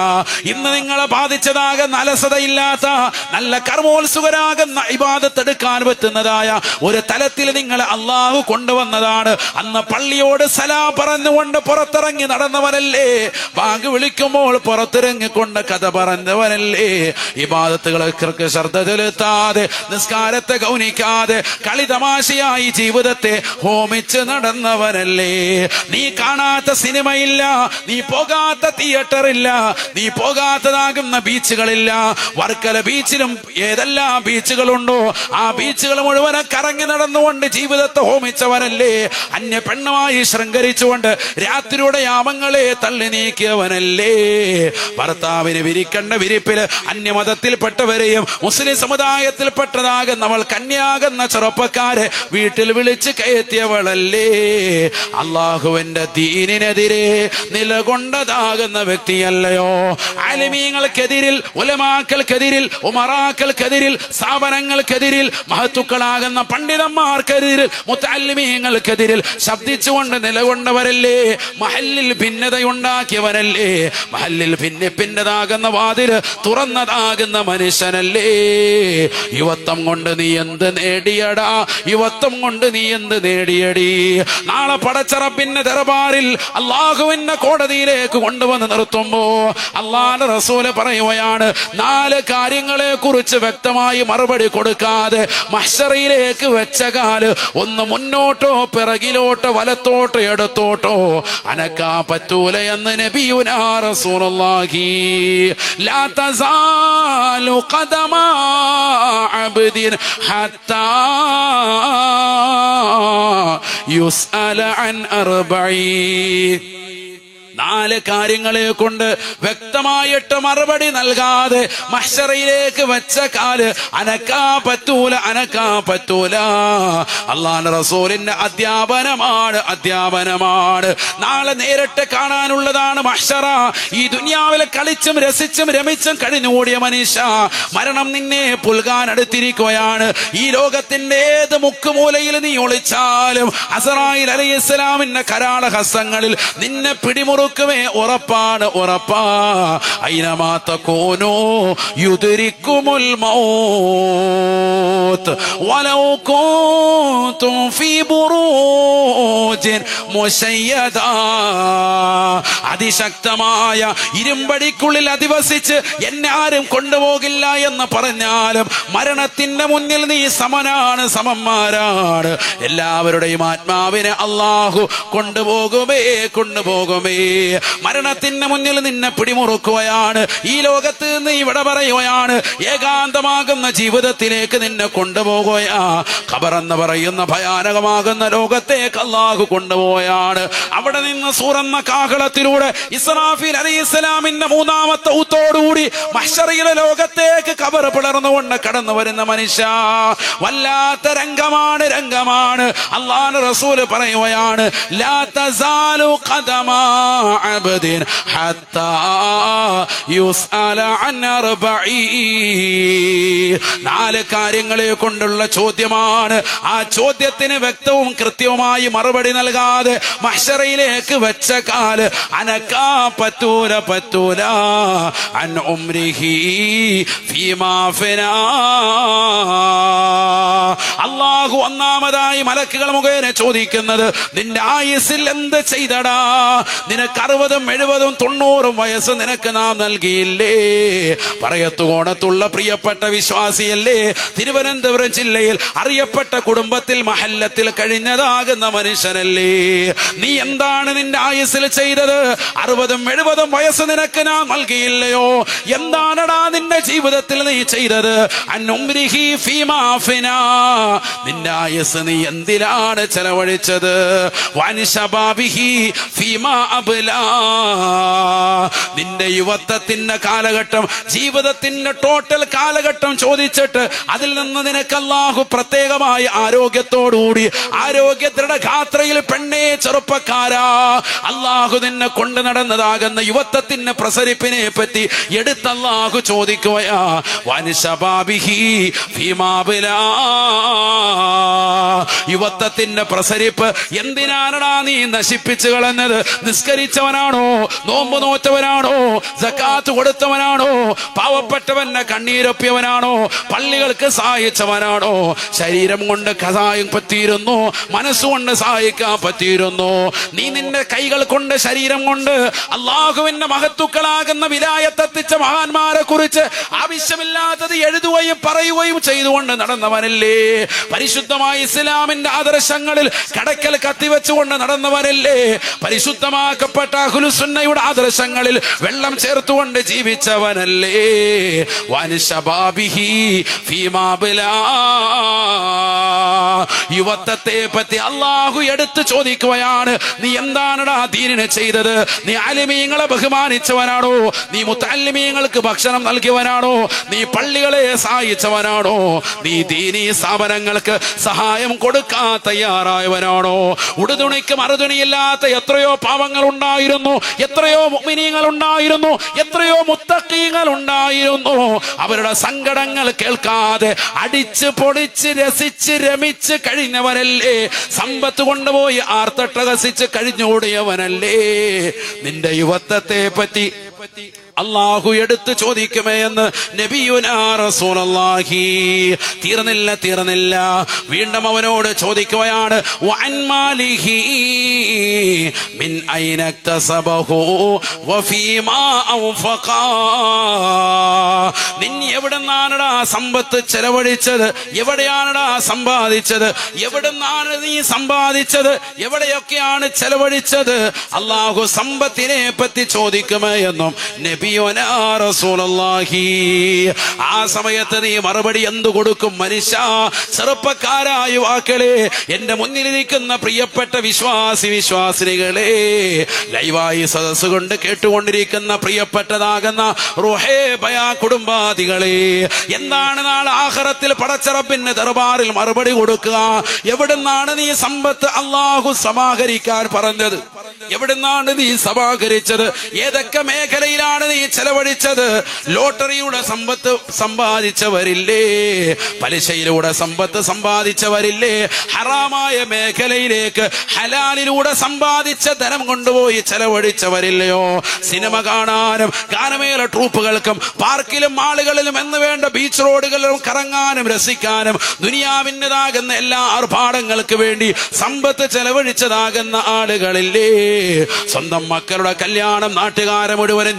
ഇന്ന് നിങ്ങളെ ബാധിച്ചതാകുന്ന അലസതയില്ലാത്ത നല്ല കർമ്മോത്സുകരാകുന്ന ഇബാദത്തെടുക്കാൻ പറ്റുന്നതായ ഒരു തലത്തിൽ നിങ്ങളെ അള്ളാഹു കൊണ്ടുവന്നതാണ്. അന്ന് പള്ളിയോട് സലാ പറഞ്ഞുകൊണ്ട് പുറത്തിറങ്ങി നടന്നവനല്ലേ ബാങ്ക് വിളിക്കുമ്പോൾ പുറത്തിറങ്ങിക്കൊണ്ട് കഥ പറഞ്ഞവനല്ലേ ഇബാദത്തുകൾക്ക് ശ്രദ്ധ ചെലുത്താതെ നിസ്കാരത്തെ ഗൗനിക്കാതെ കളിതമാശയായി ജീവിതത്തെ ഹോമിച്ച് നടന്നവനല്ലേ നീ കാണാത്ത സിനിമയില്ല നീ പോകാത്ത തിയേറ്റർ ഇല്ല നീ പോകാത്തതാകുന്ന ബീച്ചുകളില്ല. വർക്കല ബീച്ചിലും ഏതെല്ലാം ബീച്ചുകളുണ്ടോ? ആ ബീച്ചുകൾ മുഴുവനെ കറങ്ങി നടന്നുകൊണ്ട് ജീവിതത്തെ ഹോമിച്ചവനല്ലേ അന്യ പെണ്ണുമായി ശൃംഗരിച്ചുകൊണ്ട് രാത്രിയുടെ യാമങ്ങളെ തള്ളി നീക്കിയവനല്ലേ? ഭർത്താവിന് വിരിക്കേണ്ട വിരിപ്പിൽ അന്യമതത്തിൽപ്പെട്ടവരെയും മുസ്ലിം സമുദായത്തിൽപ്പെട്ടതാകുന്നവൾ കന്യാകുന്ന ചെറുപ്പക്കാരെ വീട്ടിൽ വിളിച്ച് കയറ്റിയവളല്ലേ? അള്ളാഹുവിന്റെ ദീനിനെതിരെ നിലകൊണ്ടതാകുന്ന വ്യക്തിയല്ലയോ അലിമീങ്ങൾക്കെതിരിൽ ഉലമാക്കൾക്കെതിരിൽ ഉമറാക്കൾക്കെതിരിൽ സ്ഥാപനങ്ങൾക്കെതിരിൽ മഹത്തുക്കളാകുന്ന പണ്ഡിതന്മാർക്കെതിരിൽ മുത്തല്ലിമീങ്ങൾക്കെതിരിൽ ശബ്ദിച്ചുകൊണ്ട് നിലകൊണ്ടവരല്ലേ? മഹല്ലിൽ ഭിന്നതയുണ്ടാക്കിയവരല്ലേ? മഹല്ലിൽ ഭിന്നിപ്പിന്നതാകുന്ന വാതിൽ തുറന്നതാകുന്ന മനുഷ്യനല്ലേ? യുവത്വം കൊണ്ട് നീ എന്ത് നേടിയടാ? യുവത്വം കൊണ്ട് നീ എന്ത് നേടിയടി? നാളെ പടച്ചറപ്പിന്റെ ദർബാറിൽ അള്ളാഹുവിന്റെ കോടതിയിലേക്ക് കൊണ്ടുവന്ന് നിർത്തുമ്പോ അള്ളാന്റെ റസൂൽ പറയുകയാണ് നാല് കാര്യങ്ങളെ കുറിച്ച് വ്യക്തമായി മറുപടി കൊടുക്കാതെ മഷറിയിലേക്ക് വെച്ച കാൽ ഒന്ന് മുന്നോട്ടോ പിറകിലോട്ടോ വലത്തോട്ടോ എടുത്തോട്ടോ. അനക്കാ പറ്റൂല എന്ന് നബിയുനാ റസൂലുള്ളാഹി. ലാ ഖദമാ അബ്ദിൻ ഹത്താ അൻ അർബഈൻ നാല് കാര്യങ്ങളെ കൊണ്ട് വ്യക്തമായിട്ട് മറുപടി നൽകാതെ മഷറയിലേക്ക് വെച്ച കാൽ അനക്കാ പറ്റൂല അനക്കാ പറ്റൂല. അള്ളാൻ റസൂലിന്റെ അധ്യാപനമാണ് അധ്യാപനമാണ്. നാളെ നേരിട്ട് കാണാനുള്ളതാണ് മഷറ ഈ ദുനിയാവിലെ കളിച്ചും രസിച്ചും രമിച്ചും കഴിഞ്ഞുകൂടിയ മനുഷ്യ. മരണം നിന്നെ പുൽകാൻ അടുത്തിരിക്കുകയാണ്. ഈ ലോകത്തിന്റെ ഏത് മുക്കുമൂലയിൽ നീ ഒളിച്ചാലും അസറായി അലൈഹി ഇസ്ലാമിന്റെ കരാള ഹസ്തങ്ങളിൽ നിന്നെ പിടിമുറുക്കുമേ ഉറപ്പാണ് ഉറപ്പാ. അയിനമാത്ത കോനോ യുതിരിക്കുമുൽ മൗത്ത്. വലൗ കോത്തും ഫീ ബുറൂജിൻ മുശയ്യദ. അതിശക്തമായ ഇരുമ്പടിക്കുള്ളിൽ അധിവസിച്ച് എന്നെ ആരും കൊണ്ടുപോകില്ല എന്ന് പറഞ്ഞാലും മരണത്തിന്റെ മുന്നിൽ നീ സമനാണ് സമന്മാരാണ്. എല്ലാവരുടെയും ആത്മാവിനെ അള്ളാഹു കൊണ്ടുപോകുമേ കൊണ്ടുപോകുമേ. മരണത്തിന്റെ മുന്നിൽ നിന്നെ പിടിമുറുക്കുകയാണ്. ഈ ലോകത്ത് നിന്ന് ഇവിടെ പറയുകയാണ് ഏകാന്തമാകുന്ന ജീവിതത്തിലേക്ക് നിന്നെ കൊണ്ടുപോകുകയാ ഖബർ എന്ന് പറയുന്ന ഭയാനകമാകുന്ന ലോകത്തേക്ക് അള്ളാഹു കൊണ്ടുപോയാണ് അവിടെ നിന്ന് സൂറന്ന കാഹളത്തിലൂടെ ഇസ്രാഫിൽ അലി ഇസ്ലാമിന്റെ മൂന്നാമത്തെ ഊത്തോടുകൂടി മഷറിയിലെ ലോകത്തേക്ക് ഖബർ പിളർന്നുകൊണ്ട് കടന്നു വരുന്ന മനുഷ്യ. വല്ലാത്ത രംഗമാണ് രംഗമാണ്. അള്ളാഹ് റസൂൽ പറയുകയാണ് ലാ തസാലു ഖദമാ. ഹത്താ യുസ്അല അൻ അർബഈ നാല് കാര്യങ്ങളെ കൊണ്ടുള്ള ചോദ്യമാണ്. ആ ചോദ്യത്തിന് വ്യക്തവും കൃത്യവുമായി മറുപടി നൽകാതെ മഹ്ശറയിലേക്ക് വെച്ച കാൽ അനക്കാ പറ്റൂല പറ്റൂല. അൻ ഉംരിഹി അള്ളാഹു ഒന്നാമതായി മലക്കുകൾ മുഖേന ചോദിക്കുന്നത് നിന്റെ ആയുസിൽ എന്ത് ചെയ്തടാ? നിനക്ക് അറുപതും എഴുപതും തൊണ്ണൂറും വയസ്സ് നിനക്ക് നാം നൽകിയില്ലേ? പറയത്തുകോണത്തുള്ള പ്രിയപ്പെട്ട വിശ്വാസിയല്ലേ? തിരുവനന്തപുരം ജില്ലയിൽ അറിയപ്പെട്ട കുടുംബത്തിൽ മഹല്ലത്തിൽ കഴിഞ്ഞതാകുന്ന മനുഷ്യനല്ലേ നീ എന്താണ് നിന്റെ ആയുസിൽ ചെയ്തത്? അറുപതും എഴുപതും വയസ്സ് നിനക്ക് നാം നൽകിയില്ലയോ? എന്താണടാ നിന്റെ ജീവിതത്തിൽ നീ ചെയ്തത്? നിന്റെ ആയുസ് നീ എന്തിനാണ് ചെലവഴിച്ചത്? വൻ ശബാബിഹി ഫീമാ അബ്ലാ. നിന്റെ യുവത്വത്തിന്റെ കാലഘട്ടം ജീവിതത്തിന്റെ ടോട്ടൽ കാലഘട്ടം ചോദിച്ചിട്ട് അതിൽ നിന്ന് നിനക്ക് പ്രത്യേകമായ ആരോഗ്യത്തോടുകൂടി ആരോഗ്യ ദൃഢഗാത്രയിൽ പെണ്ണേ ചെറുപ്പക്കാരാ. അള്ളാഹു നിന്നെ കൊണ്ടു നടന്നതാകുന്ന യുവത്വത്തിന്റെ പ്രസരിപ്പിനെ പറ്റി എടുത്ത് അല്ലാഹു ചോദിക്കുകയാ. വനുശബാബിഹി ഭീമാബിലാ പ്രസരിപ്പ് എന്തിനാണടാ നീ നശിപ്പിച്ചു കളഞ്ഞത്? നിസ്കരിച്ചവനാണോ നോമ്പ് നോറ്റവനാണോ? സക്കാത്ത് കൊടുത്തവനാണോ? പാവപ്പെട്ടവന്റെ കണ്ണീരൊപ്പിയവനാണോ? പള്ളികൾക്ക് സഹായിച്ചവനാണോ? ശരീരം കൊണ്ട് കഥായും പറ്റിയിരുന്നു. മനസ്സുകൊണ്ട് സഹായിക്കാൻ പറ്റിയിരുന്നു. നീ നിന്റെ കൈകൾ കൊണ്ട് ശരീരം കൊണ്ട് അള്ളാഹുവിന്റെ മഹത്തുക്കളാകുന്ന വിലായത്തെത്തിച്ച മഹാന്മാരെ കുറിച്ച് ആവശ്യമില്ലാത്തത് എഴുതുകയും പറയുകയും ചെയ്തുകൊണ്ട് നടന്നവനല്ലേ? പരിശുദ്ധമായ ഇസ്ലാമിന്റെ ആദർശങ്ങളിൽ കടക്കൽ കത്തിവെച്ചുകൊണ്ട് നടന്നവനല്ലേ? പരിശുദ്ധമാക്കപ്പെട്ട അഹുലുസുന്നയുടെ ആദർശങ്ങളിൽ വെള്ളം ചേർത്തുകൊണ്ട് ജീവിച്ചവനല്ലേ? യുവത്വത്തെ പറ്റി അള്ളാഹു എടുത്തു ചോദിക്കുകയാണ്. നീ എന്താണടാ ദീനിനെ ചെയ്തത്? നീ അലിമീങ്ങളെ ബഹുമാനിച്ചവനാണോ? നീ മുത്തല്ലിമീങ്ങൾക്ക് ഭക്ഷണം നൽകിയവനാണോ? നീ പള്ളികളെ സഹായിച്ചവനാണോ? നീ ദീനി സ്ഥാപനങ്ങൾക്ക് സഹായം കൊടുക്കാൻ തയ്യാറായവനാണോ? ഉടുതുണിക്ക് മറുതുണിയില്ലാത്ത എത്രയോ പാവങ്ങൾ ഉണ്ടായിരുന്നു. എത്രയോ മുഅ്മിനീങ്ങൾ ഉണ്ടായിരുന്നു എത്രയോ മുത്തക്കീങ്ങൾ ഉണ്ടായിരുന്നു അവരുടെ സങ്കടങ്ങൾ കേൾക്കാതെ അടിച്ച് പൊടിച്ച് രസിച്ച് രമിച്ച് കഴിഞ്ഞവരല്ലേ? സമ്പത്ത് കൊണ്ടുപോയി ആർത്തട്ടകസിച്ച് കഴിഞ്ഞോടിയവനല്ലേ നിന്റെ യുവത്വത്തെ പറ്റി അള്ളാഹു എടുത്ത് ചോദിക്കുമേ എന്ന് നബിയുനാഹി തീർന്നില്ല തീർന്നില്ല. വീണ്ടും അവനോട് ചോദിക്കുകയാണ് നിൻ എവിടെന്നാണടാ സമ്പത്ത് ചെലവഴിച്ചത്? എവിടെയാണടാ സമ്പാദിച്ചത്? എവിടെന്നാണ് നീ സമ്പാദിച്ചത്? എവിടെയൊക്കെയാണ് ചെലവഴിച്ചത്? അള്ളാഹു സമ്പത്തിനെ പറ്റി ചോദിക്കുമേ എന്നും റസൂലുള്ളാഹി ആ സമയത്ത് നീ മറുപടി എന്തു കൊടുക്കും മനുഷ്യ? ചെറുപ്പക്കാരായ യുവാക്കളെ എന്റെ മുന്നിലിരിക്കുന്ന പ്രിയപ്പെട്ട വിശ്വാസി വിശ്വാസിനികളെ ലൈവായി സദസ് കൊണ്ട് കേട്ടുകൊണ്ടിരിക്കുന്ന പ്രിയപ്പെട്ടതാകുന്ന റുഹേ ബയാ കുടുംബാദികളെ എന്താണ് നാളെ ആഹ്റത്തിൽ പടച്ചറപ്പിന്റെ ദർബാറിൽ മറുപടി കൊടുക്കുക? എവിടുന്നാണ് നീ സമ്പത്ത് അള്ളാഹു സമാഹരിക്കാൻ പറഞ്ഞത്? എവിടുന്നാണ് നീ സമാഹരിച്ചത്? ഏതൊക്കെ മേഖലയിലാണ് നീ ചെലവഴിച്ചത്. ലോട്ടറിയുടെ സമ്പത്ത് സമ്പാദിച്ചവരില്ലേ? പലിശയിലൂടെ സമ്പത്ത് സമ്പാദിച്ചവരില്ലേ? ഹറാമായ മേഖലയിലേക്ക് ഹലാലിലൂടെ സമ്പാദിച്ച ധനം കൊണ്ടുപോയി ചെലവഴിച്ചവരില്ലയോ? സിനിമ കാണാനും ഗാനമേള ട്രൂപ്പുകൾക്കും പാർക്കിലും മാളുകളിലും എന്ന് വേണ്ട ബീച്ച് റോഡുകളിലും കറങ്ങാനും രസിക്കാനും ദുനിയാവിന്റെതാകുന്ന എല്ലാ ആർഭാടങ്ങൾക്ക് വേണ്ടി സമ്പത്ത് ചെലവഴിച്ചതാകുന്ന ആളുകളില്ലേ? സ്വന്തം മക്കളുടെ കല്യാണം നാട്ടുകാരെ മുഴുവനും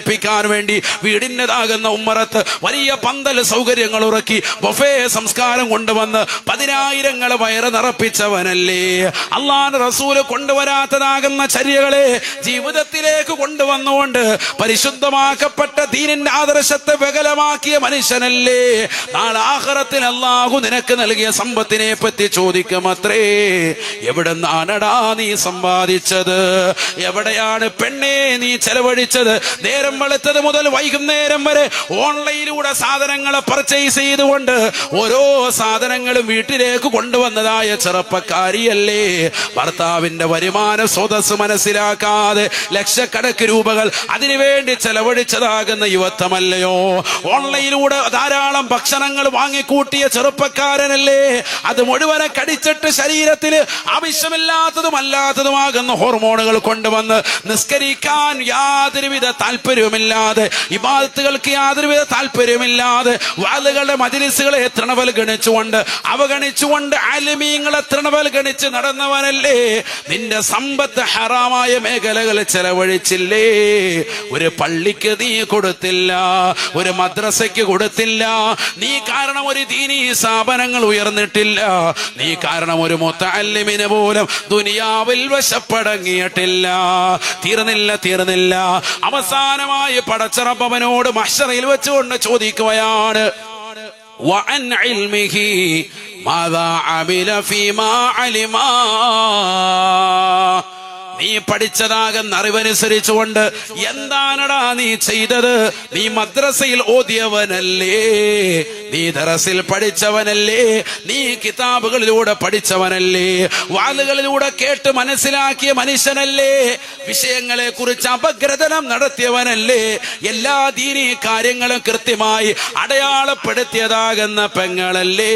ഞെട്ടിത്തെരിപ്പിക്കാൻ വേണ്ടി വീടിന്റെതാകുന്ന ഉമ്മറത്ത് വലിയ പന്തൽ സൗകര്യങ്ങൾ ഉറക്കി ബൊഫേ സംസ്കാരം കൊണ്ടുവന്ന് പതിനായിരങ്ങൾ വയറ് നിറപ്പിച്ചവനല്ലേ. അള്ളാൻ റസൂൽ കൊണ്ടുവരാത്തതാകുന്ന ചര്യകളെ ജീവിതത്തിലേക്ക് കൊണ്ടുവന്നുകൊണ്ട് പരിശുദ്ധമാക്കപ്പെട്ട ദീനിന്റെ ആദർശത്തെ വികലമാക്കിയ മനുഷ്യനല്ലേ. നാളെ ആഹ്റത്തിൽ അള്ളാഹു നിനക്ക് നൽകിയ സമ്പത്തിനെ പറ്റി എവിടെ നാനടാ നീ സമ്പാദിച്ചത്? എവിടെയാണ് പെണ്ണേ നീ ചെലവഴിച്ചത്? നേരം വെളുത്തത് മുതൽ വൈകുന്നേരം വരെ ഓൺലൈനിലൂടെ സാധനങ്ങളെ പർച്ചേസ് ചെയ്തുകൊണ്ട് ഓരോ സാധനങ്ങളും വീട്ടിലേക്ക് കൊണ്ടുവന്നതായ ചെറുപ്പക്കാരിയല്ലേ. ഭർത്താവിന്റെ വരുമാന സ്രോതസ് മനസ്സിലാക്കാതെ ലക്ഷക്കണക്ക് രൂപകൾ അതിനുവേണ്ടി ചെലവഴിച്ചതാകുന്ന യുവത്വമല്ലയോ. ഓൺലൈനിലൂടെ ധാരാളം ഭക്ഷണങ്ങൾ വാങ്ങിക്കൂട്ടിയ ചെറുപ്പക്കാരനല്ലേ. അത് മുഴുവനെ കടിച്ചിട്ട് ശരീരത്തിൽ ആവശ്യമില്ലാത്തതും അല്ലാത്തതുമാകുന്ന ഹോർമോണുകൾ കൊണ്ടുവന്ന് നിസ്കരിക്കാൻ യാതൊരുവിധ താല്പര്യവുമില്ലാതെ ഇബാദത്തുകൾക്ക് യാതൊരുവിധ താല്പര്യമില്ലാതെ വാളുകളുടെ മജിലിസുകളെ തൃണവൽ ഗണിച്ചുകൊണ്ട് അവഗണിച്ചുകൊണ്ട് ആലിമീങ്ങളെ തൃണവൽ ഗണിച്ച് നടന്നവനല്ലേ? നിന്റെ സമ്പത്ത് ഹറാമായ മേഖലകൾ ചെലവഴിച്ചില്ലേ? ഒരു പള്ളിക്ക് നീ കൊടുത്തില്ല ഒരു മദ്രസയ്ക്ക് കൊടുത്തില്ല നീ കാരണം ഒരു ദീനീ സ്ഥാപനങ്ങൾ ഉയർന്നിട്ടില്ല നീ കാരണം ഒരു മുത്തല്ലിമിന് പോലും ദുനിയാവിൽ വശപ്പടങ്ങിയിട്ടില്ല. തീർന്നില്ല തീർന്നില്ല. അവസാനമായി പടച്ചറപ്പവനോട് മഷറയിൽ വെച്ചുകൊണ്ട് ചോദിക്കുകയാണ് وعن علمه മാതാ അമില ഫീമാ അലിമാ നീ പഠിച്ചതാകുന്ന അറിവനുസരിച്ചുകൊണ്ട് എന്താണടാ നീ ചെയ്തത് നീ മദ്രസയിൽ ഓതിയവനല്ലേ നീ ദറസിൽ പഠിച്ചവനല്ലേ? നീ കിതാബുകളിലൂടെ പഠിച്ചവനല്ലേ? വാളുകളിലൂടെ കേട്ട് മനസ്സിലാക്കിയ മനുഷ്യനല്ലേ? വിഷയങ്ങളെ കുറിച്ച് അപഗ്രഥനം നടത്തിയവനല്ലേ? എല്ലാ ദീനി കാര്യങ്ങളും കൃത്യമായി അടയാളപ്പെടുത്തിയതാകുന്ന പെങ്ങളല്ലേ?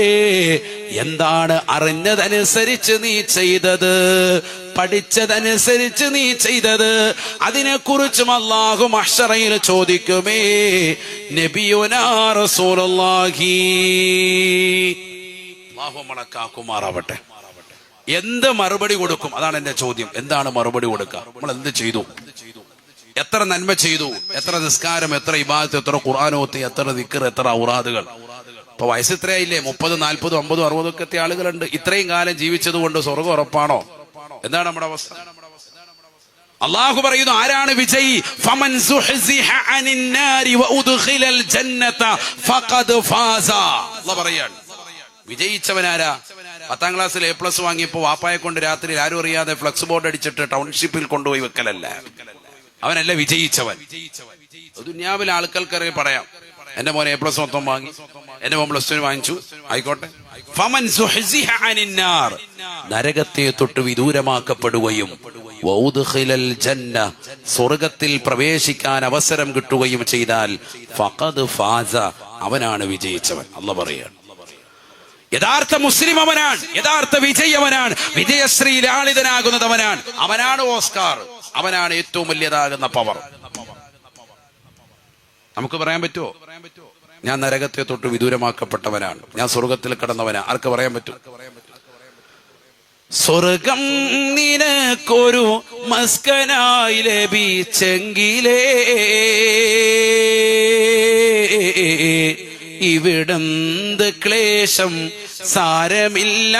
എന്താണ് അറിഞ്ഞതനുസരിച്ച് നീ ചെയ്തത്? പഠിച്ചതനുസരിച്ച് നീ ചെയ്തത്? അതിനെക്കുറിച്ചും അള്ളാഹു മഷറയിൽ ചോദിക്കുമേ നബിയുനാ റസൂലുള്ളാഹി മണക്കാക്കുമാറാവട്ടെ എന്ത് മറുപടി കൊടുക്കും? അതാണ് എന്റെ ചോദ്യം. എന്താണ് മറുപടി കൊടുക്കുക? നമ്മൾ എന്ത് ചെയ്തു? എത്ര നന്മ ചെയ്തു? എത്ര നിസ്കാരം എത്ര ഇബാദത്ത് എത്ര ഖുർആാനോത്ത് എത്ര ദിക്കർ എത്ര ഔറാദുകൾ? ഇപ്പൊ വയസ്സ് ഇത്രയായില്ലേ? മുപ്പത് നാൽപ്പതും അമ്പതും അറുപതും ഒക്കെ ആളുകളുണ്ട്. ഇത്രയും കാലം ജീവിച്ചത് കൊണ്ട് സ്വർഗം ഉറപ്പാണോ? എന്താണ് നമ്മുടെ അവസ്ഥ? അള്ളാഹു പറയുന്നു ആരാണ് വിജയി? ഫമൻ ജന്നത ഫഖദ് ഫാസ. പറയാണ്. വിജയിച്ചവനാരാ? പത്താം ക്ലാസ്സിൽ എ പ്ലസ് വാങ്ങിയപ്പോ വാപ്പായെ കൊണ്ട് രാത്രി ആരും അറിയാതെ ഫ്ലക്സ് ബോർഡ് അടിച്ചിട്ട് ടൗൺഷിപ്പിൽ കൊണ്ടുപോയി വെക്കലല്ല? അവനല്ല വിജയിച്ചവൻ. ദുന്യാവിലെ ആൾക്കാർക്കറിയ പറയാം എന്റെ മോനെ എ പ്ലസ് മൊത്തം വാങ്ങി എന്റെ മോൻ പ്ലസ് ടു വാങ്ങിച്ചു ആയിക്കോട്ടെ. നരകത്തെ തൊട്ട് വിദൂരമാക്കപ്പെടുകയും ജന്ന സ്വർഗത്തിൽ പ്രവേശിക്കാൻ അവസരം കിട്ടുകയും ചെയ്താൽ ഫഖദ് ഫാസ അവനാണ് വിജയിച്ചവൻ. അല്ല പറയാണ്. യഥാർത്ഥ മുസ്ലിം അവനാണ്. യഥാർത്ഥ വിജയ് അവനാണ്. വിജയശ്രീ ലാളിതനാകുന്നത് അവനാണ് അവനാണ് ഓസ്കാർ. അവനാണ് ഏറ്റവും വലിയതാകുന്ന പവർ. നമുക്ക് പറയാൻ പറ്റുമോ? ഞാൻ നരകത്തെ തൊട്ട് വിദൂരമാക്കപ്പെട്ടവനാണ്. ഞാൻ സ്വർഗത്തിൽ കിടന്നവനാണ് ആർക്ക് പറയാൻ പറ്റും? സ്വർഗം നിനക്കൊരു മസ്കനായി ലഭിച്ചെങ്കിലേ. ഇവിടന്ത് ക്ലേശം സാരമില്ല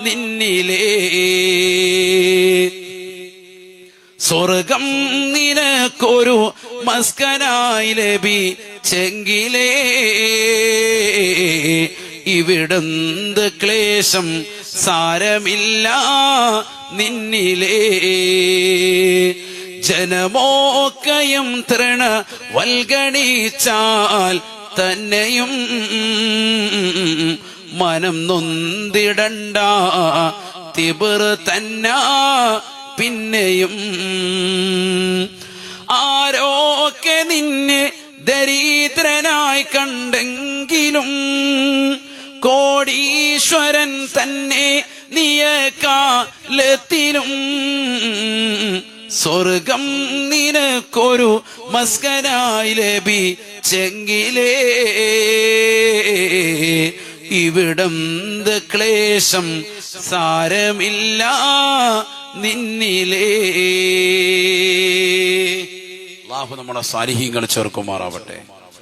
നിന്നിലേ. സ്വർഗം നിനക്കൊരു മസ്കനായി ലഭിച്ചെങ്കിലേ. ഇവിടന്ത് ക്ലേശം സാരമില്ല നിന്നിലേ. ജനമോക്കയും തൃണ വൽഗണിച്ചാൽ തന്നെയും മനം നൊന്തിടണ്ട. തിബർ തന്ന പിന്നെയും. ആരോക്കെ നിന്നെ ദരിദ്രനായി കണ്ടെങ്കിലും കോടീശ്വരൻ തന്നെ നിയക്കാലത്തിലും സ്വർഗം നിനക്കൊരു മസ്കനായി ലഭി ചെങ്കിലേ ഇവിടം ക്ലേശം സാരമില്ല നിന്നിലേ. അള്ളാഹു നമ്മുടെ സാരിഹ്യങ്ങൾ ചേർക്കുമാറാവട്ടെ